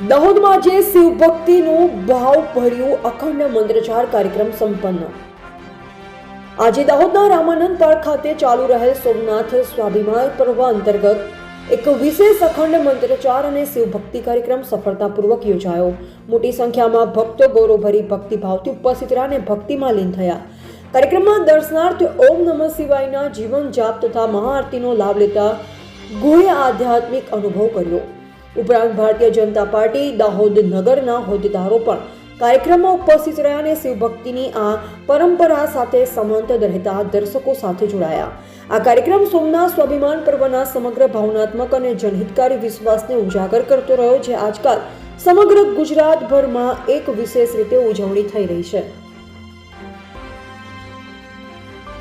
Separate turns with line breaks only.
દાહોદમાં આજે શિવ ભક્તિનું ભાવભર્યું અખંડ મંત્રચાર કાર્યક્રમ સંપન્ન. આજે દાહોદના રામાનંદ પાર્ક ખાતે ચાલુ રહેલ સોમનાથ સ્વાભિમાન પર્વ અંતર્ગત એક વિશેષ અખંડ મંત્રચાર અને શિવ ભક્તિ કાર્યક્રમ સફળતાપૂર્વક યોજાયો. મોટી સંખ્યામાં ભક્તો ગૌરવભરી ભક્તિભાવથી ઉપસ્થિત રહ્યા અને ભક્તિમાં લીન થયા. કાર્યક્રમમાં દર્શનાર્થે ઓમ નમઃ શિવાયના જીવન જાપ તથા મહાઆરતીનો લાભ લેતા ગુહ્ય આધ્યાત્મિક અનુભવ કર્યો. ઉપરાંત ભારતીય જનતા પાર્ટી દાહોદ નગરના હોદ્દેદારો પણ કાર્યક્રમમાં ઉપસ્થિત રહ્યા અને શિવભક્તિની આ પરંપરા સાથે સંબંધ રહેતા દર્શકો સાથે જોડાયા. આ કાર્યક્રમ સોમનાથ સ્વાભિમાન પર્વના સમગ્ર ભાવનાત્મક અને જનહિતકારી વિશ્વાસને ઉજાગર કરતો રહ્યો જે આજકાલ સમગ્ર ગુજરાતભરમાં એક વિશેષ રીતે ઉજવણી થઈ રહી છે.